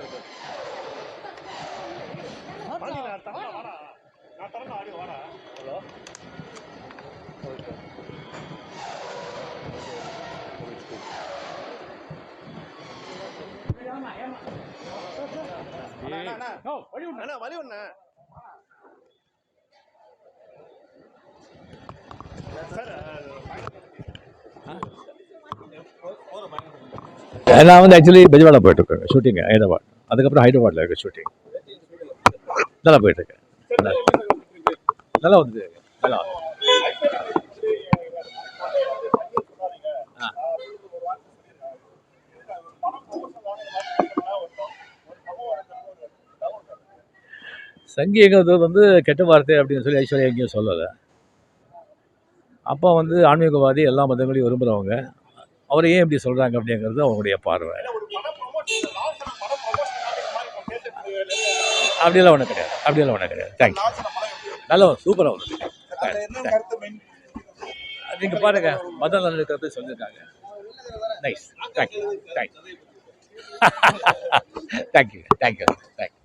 சரி சரி ஆடி வாடா. ஹலோ ஓகே வழி நான் வந்து ஆக்சுவலி பெஜவாடா போயிட்டு இருக்கேன் ஷூட்டிங் ஹைதராபாத் அதுக்கப்புறம் ஹைதராபாத்ல இருக்க ஷூட்டிங் நல்லா போயிட்டு இருக்கேன் நல்லா வந்து நல்லா வந்து. சங்கீங்கிறது வந்து கெட்ட வார்த்தை அப்படின்னு சொல்லி ஐஸ்வர்யா எங்கேயும் சொல்லலை. அப்பா வந்து ஆன்மீகவாதி எல்லா மதங்களையும் விரும்புகிறவங்க அவரை ஏன் இப்படி சொல்கிறாங்க அப்படிங்கிறது அவங்களுடைய பார்வை. அப்படியெல்லாம் ஒன்றும் கிடையாது. அப்படியெல்லாம் ஒன்றும் கிடையாது. தேங்க்யூ? நல்லா சூப்பராக வந்து? நீங்கள் பாருங்க. மதம் நல்லது சொல்லியிருக்காங்க. Nice thank you thank you thank you thank you thank you